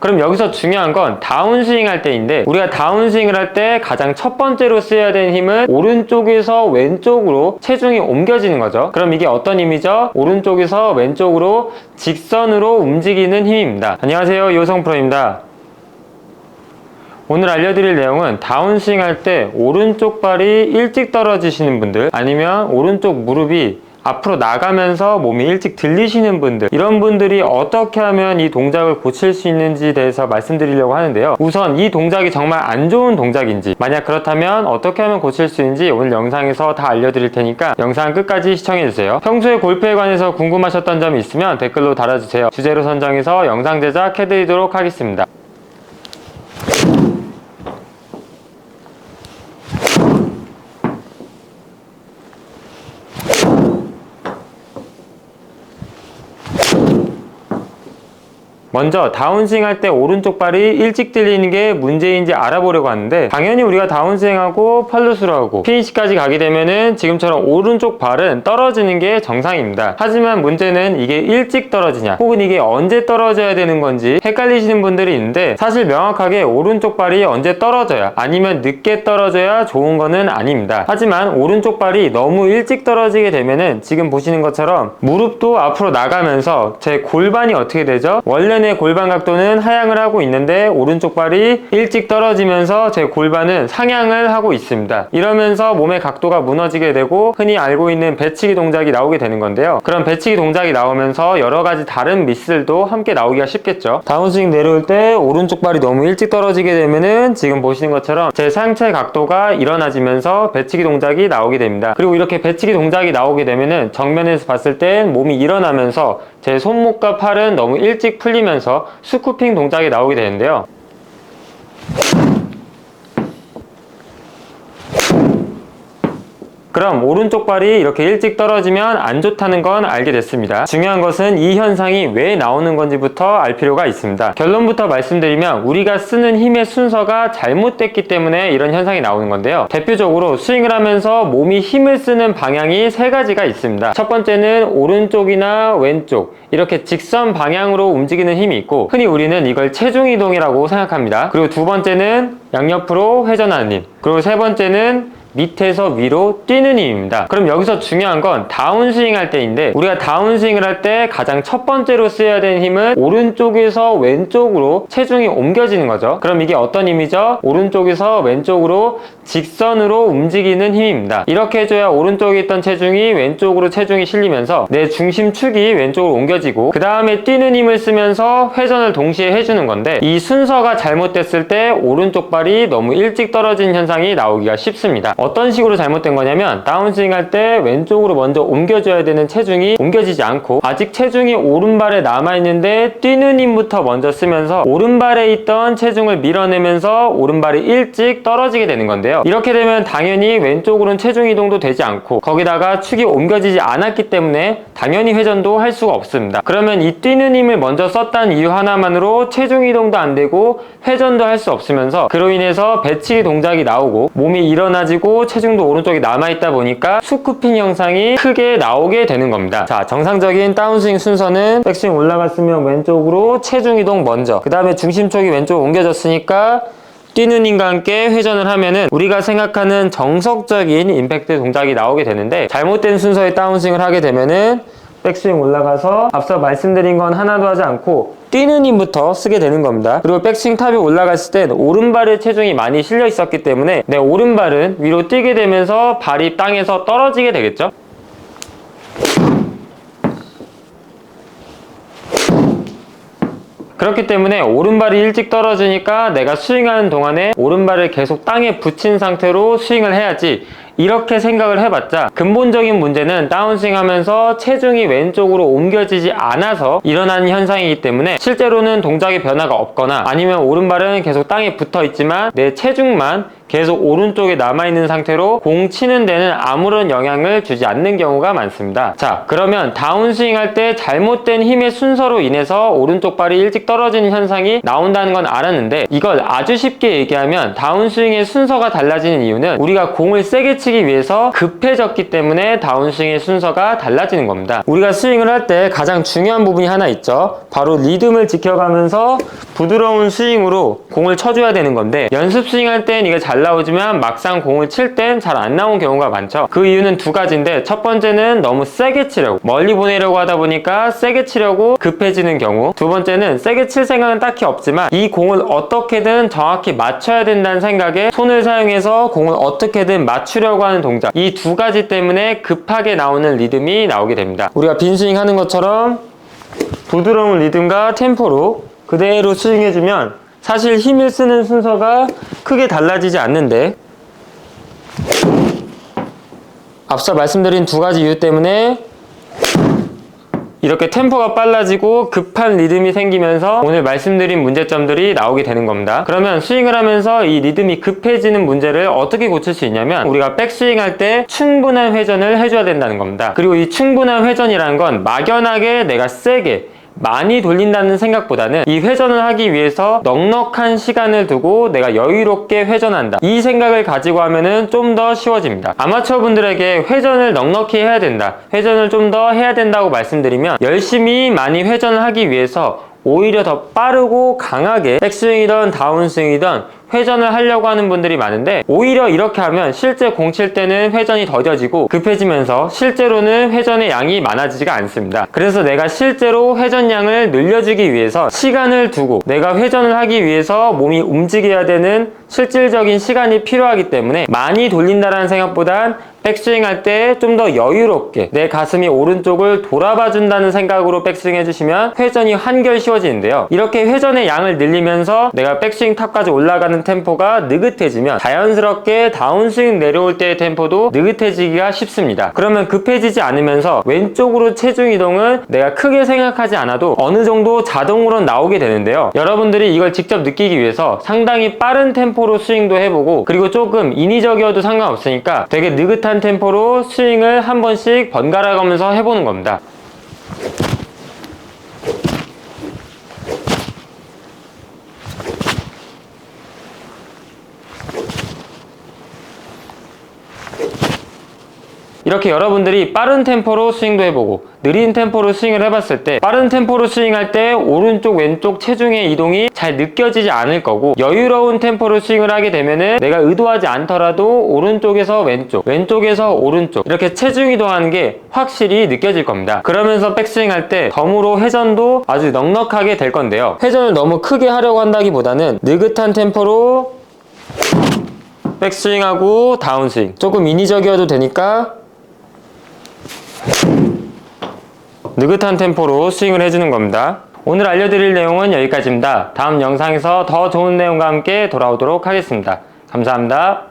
그럼 여기서 중요한 건 다운스윙 할 때인데 우리가 다운스윙을 할 때 가장 첫 번째로 써야 되는 힘은 오른쪽에서 왼쪽으로 체중이 옮겨지는 거죠. 그럼 이게 어떤 힘이죠? 오른쪽에서 왼쪽으로 직선으로 움직이는 힘입니다. 안녕하세요. 요성 프로입니다. 오늘 알려드릴 내용은 다운스윙 할 때 오른쪽 발이 일찍 떨어지시는 분들 아니면 오른쪽 무릎이 앞으로 나가면서 몸이 일찍 들리시는 분들 이런 분들이 어떻게 하면 이 동작을 고칠 수 있는지 대해서 말씀드리려고 하는데요. 우선 이 동작이 정말 안 좋은 동작인지 만약 그렇다면 어떻게 하면 고칠 수 있는지 오늘 영상에서 다 알려드릴 테니까 영상 끝까지 시청해주세요. 평소에 골프에 관해서 궁금하셨던 점이 있으면 댓글로 달아주세요. 주제로 선정해서 영상 제작 해드리도록 하겠습니다 먼저 다운스윙 할 때 오른쪽 발이 일찍 들리는 게 문제인지 알아보려고 하는데 당연히 우리가 다운스윙하고 팔루스로 하고 피니시까지 가게 되면은 지금처럼 오른쪽 발은 떨어지는 게 정상입니다. 하지만 문제는 이게 일찍 떨어지냐 혹은 이게 언제 떨어져야 되는 건지 헷갈리시는 분들이 있는데 사실 명확하게 오른쪽 발이 언제 떨어져야 아니면 늦게 떨어져야 좋은 거는 아닙니다. 하지만 오른쪽 발이 너무 일찍 떨어지게 되면은 지금 보시는 것처럼 무릎도 앞으로 나가면서 제 골반이 어떻게 되죠? 원래 내 골반 각도는 하향을 하고 있는데 오른쪽 발이 일찍 떨어지면서 제 골반은 상향을 하고 있습니다. 이러면서 몸의 각도가 무너지게 되고 흔히 알고 있는 배치기 동작이 나오게 되는 건데요. 그런 배치기 동작이 나오면서 여러 가지 다른 미스들도 함께 나오기가 쉽겠죠. 다운스윙 내려올 때 오른쪽 발이 너무 일찍 떨어지게 되면은 지금 보시는 것처럼 제 상체 각도가 일어나지면서 배치기 동작이 나오게 됩니다. 그리고 이렇게 배치기 동작이 나오게 되면은 정면에서 봤을 땐 몸이 일어나면서 제 손목과 팔은 너무 일찍 풀리면 서 스쿠핑 동작이 나오게 되는데요. 그럼 오른쪽 발이 이렇게 일찍 떨어지면 안 좋다는 건 알게 됐습니다. 중요한 것은 이 현상이 왜 나오는 건지부터 알 필요가 있습니다. 결론부터 말씀드리면 우리가 쓰는 힘의 순서가 잘못됐기 때문에 이런 현상이 나오는 건데요. 대표적으로 스윙을 하면서 몸이 힘을 쓰는 방향이 세 가지가 있습니다. 첫 번째는 오른쪽이나 왼쪽 이렇게 직선 방향으로 움직이는 힘이 있고 흔히 우리는 이걸 체중 이동이라고 생각합니다. 그리고 두 번째는 양옆으로 회전하는 힘. 그리고 세 번째는 밑에서 위로 뛰는 힘입니다. 그럼 여기서 중요한 건 다운스윙 할 때인데 우리가 다운스윙을 할 때 가장 첫 번째로 써야 되는 힘은 오른쪽에서 왼쪽으로 체중이 옮겨지는 거죠. 그럼 이게 어떤 힘이죠? 오른쪽에서 왼쪽으로 직선으로 움직이는 힘입니다. 이렇게 해줘야 오른쪽에 있던 체중이 왼쪽으로 체중이 실리면서 내 중심축이 왼쪽으로 옮겨지고 그 다음에 뛰는 힘을 쓰면서 회전을 동시에 해주는 건데 이 순서가 잘못됐을 때 오른쪽 발이 너무 일찍 떨어지는 현상이 나오기가 쉽습니다. 어떤 식으로 잘못된 거냐면 다운스윙 할 때 왼쪽으로 먼저 옮겨줘야 되는 체중이 옮겨지지 않고 아직 체중이 오른발에 남아있는데 뛰는 힘부터 먼저 쓰면서 오른발에 있던 체중을 밀어내면서 오른발이 일찍 떨어지게 되는 건데요. 이렇게 되면 당연히 왼쪽으로는 체중 이동도 되지 않고 거기다가 축이 옮겨지지 않았기 때문에 당연히 회전도 할 수가 없습니다. 그러면 이 뛰는 힘을 먼저 썼다는 이유 하나만으로 체중 이동도 안 되고 회전도 할 수 없으면서 그로 인해서 배치기 동작이 나오고 몸이 일어나지고 체중도 오른쪽에 남아있다 보니까 스쿠핑 형상이 크게 나오게 되는 겁니다. 자, 정상적인 다운스윙 순서는 백스윙 올라갔으면 왼쪽으로 체중 이동 먼저 그 다음에 중심축이 왼쪽으로 옮겨졌으니까 뛰는 힘과 함께 회전을 하면은 우리가 생각하는 정석적인 임팩트 동작이 나오게 되는데 잘못된 순서의 다운스윙을 하게 되면은 백스윙 올라가서 앞서 말씀드린 건 하나도 하지 않고 뛰는 힘부터 쓰게 되는 겁니다. 그리고 백스윙 탑이 올라갔을 땐 오른발에 체중이 많이 실려 있었기 때문에 내 오른발은 위로 뛰게 되면서 발이 땅에서 떨어지게 되겠죠. 그렇기 때문에 오른발이 일찍 떨어지니까 내가 스윙하는 동안에 오른발을 계속 땅에 붙인 상태로 스윙을 해야지 이렇게 생각을 해봤자 근본적인 문제는 다운스윙 하면서 체중이 왼쪽으로 옮겨지지 않아서 일어나는 현상이기 때문에 실제로는 동작의 변화가 없거나 아니면 오른발은 계속 땅에 붙어 있지만 내 체중만 계속 오른쪽에 남아있는 상태로 공 치는 데는 아무런 영향을 주지 않는 경우가 많습니다. 자, 그러면 다운스윙 할 때 잘못된 힘의 순서로 인해서 오른쪽 발이 일찍 떨어지는 현상이 나온다는 건 알았는데 이걸 아주 쉽게 얘기하면 다운스윙의 순서가 달라지는 이유는 우리가 공을 세게 치기 위해서 급해졌기 때문에 다운스윙의 순서가 달라지는 겁니다. 우리가 스윙을 할 때 가장 중요한 부분이 하나 있죠. 바로 리듬을 지켜가면서 부드러운 스윙으로 공을 쳐줘야 되는 건데 연습 스윙 할 땐 이게 잘 나오지만 막상 공을 칠 땐 잘 안 나오는 경우가 많죠. 그 이유는 두 가지인데 첫 번째는 너무 세게 치려고 멀리 보내려고 하다 보니까 세게 치려고 급해지는 경우 두 번째는 세게 칠 생각은 딱히 없지만 이 공을 어떻게든 정확히 맞춰야 된다는 생각에 손을 사용해서 공을 어떻게든 맞추려고 하는 동작 이 두 가지 때문에 급하게 나오는 리듬이 나오게 됩니다. 우리가 빈 스윙 하는 것처럼 부드러운 리듬과 템포로 그대로 스윙해주면 사실 힘을 쓰는 순서가 크게 달라지지 않는데 앞서 말씀드린 두 가지 이유 때문에 이렇게 템포가 빨라지고 급한 리듬이 생기면서 오늘 말씀드린 문제점들이 나오게 되는 겁니다. 그러면 스윙을 하면서 이 리듬이 급해지는 문제를 어떻게 고칠 수 있냐면 우리가 백스윙 할 때 충분한 회전을 해줘야 된다는 겁니다. 그리고 이 충분한 회전이라는 건 막연하게 내가 세게 많이 돌린다는 생각보다는 이 회전을 하기 위해서 넉넉한 시간을 두고 내가 여유롭게 회전한다. 이 생각을 가지고 하면은 좀 더 쉬워집니다. 아마추어 분들에게 회전을 넉넉히 해야 된다. 회전을 좀 더 해야 된다고 말씀드리면 열심히 많이 회전을 하기 위해서 오히려 더 빠르고 강하게 백스윙이든 다운스윙이든 회전을 하려고 하는 분들이 많은데 오히려 이렇게 하면 실제 공 칠 때는 회전이 더뎌지고 급해지면서 실제로는 회전의 양이 많아지지가 않습니다. 그래서 내가 실제로 회전량을 늘려주기 위해서 시간을 두고 내가 회전을 하기 위해서 몸이 움직여야 되는 실질적인 시간이 필요하기 때문에 많이 돌린다라는 생각보단 백스윙 할 때 좀 더 여유롭게 내 가슴이 오른쪽을 돌아봐 준다는 생각으로 백스윙 해주시면 회전이 한결 쉬워지는데요. 이렇게 회전의 양을 늘리면서 내가 백스윙 탑까지 올라가는 템포가 느긋해지면 자연스럽게 다운스윙 내려올 때의 템포도 느긋해지기가 쉽습니다. 그러면 급해지지 않으면서 왼쪽으로 체중 이동은 내가 크게 생각하지 않아도 어느 정도 자동으로 나오게 되는데요. 여러분들이 이걸 직접 느끼기 위해서 상당히 빠른 템포로 스윙도 해보고 그리고 조금 인위적이어도 상관없으니까 되게 느긋한 템포로 스윙을 한 번씩 번갈아 가면서 해보는 겁니다. 이렇게 여러분들이 빠른 템포로 스윙도 해보고 느린 템포로 스윙을 해봤을 때 빠른 템포로 스윙할 때 오른쪽 왼쪽 체중의 이동이 잘 느껴지지 않을 거고 여유로운 템포로 스윙을 하게 되면은 내가 의도하지 않더라도 오른쪽에서 왼쪽 왼쪽에서 오른쪽 이렇게 체중 이동하는 게 확실히 느껴질 겁니다. 그러면서 백스윙 할 때 덤으로 회전도 아주 넉넉하게 될 건데요. 회전을 너무 크게 하려고 한다기보다는 느긋한 템포로 백스윙하고 다운스윙. 조금 인위적이어도 되니까 느긋한 템포로 스윙을 해주는 겁니다. 오늘 알려드릴 내용은 여기까지입니다. 다음 영상에서 더 좋은 내용과 함께 돌아오도록 하겠습니다. 감사합니다.